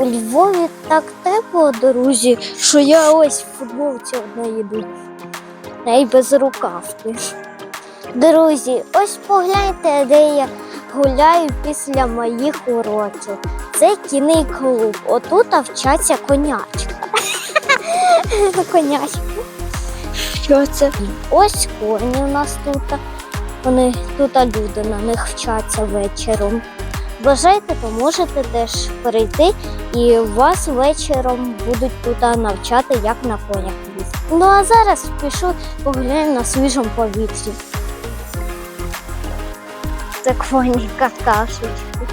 У Львові так тепло, друзі, що я ось в футболці одна їду. Та й без рукавки. Друзі, ось погляньте, де я гуляю після моїх уроків. Це кінний клуб. Отут вчаться конячка. Конячка. Що це? Ось коні у нас тут. Вони тут люди на них вчаться вечором. Бажаєте, то можете теж перейти, і вас вечором будуть тут навчати, як на конях їздити. Ну а зараз пішу погуляю на свіжому повітрі. Це коні какашечки.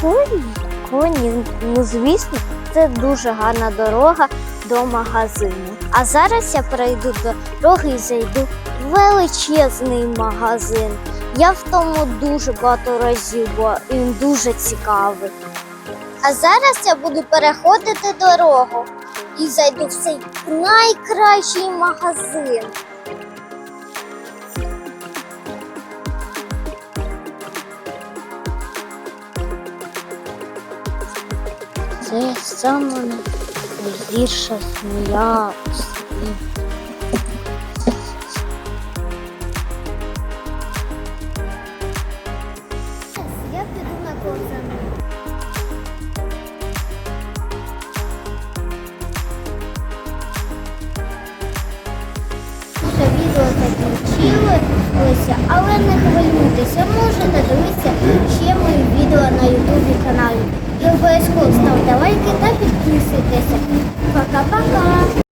Коні, коні, ну звісно, це дуже гарна дорога до магазину. А зараз я перейду до дороги і зайду в величезний магазин. Я в тому дуже багато разів, бо він дуже цікавий. А зараз я буду переходити дорогу і зайду в цей найкращий магазин. Це саме найгірша змія у світі. Відео закінчилося, але не хвилюйтеся, можете дивитися ще мої відео на ютубі каналі. І обов'язково ставте лайки та підписуйтеся. Пока-пока!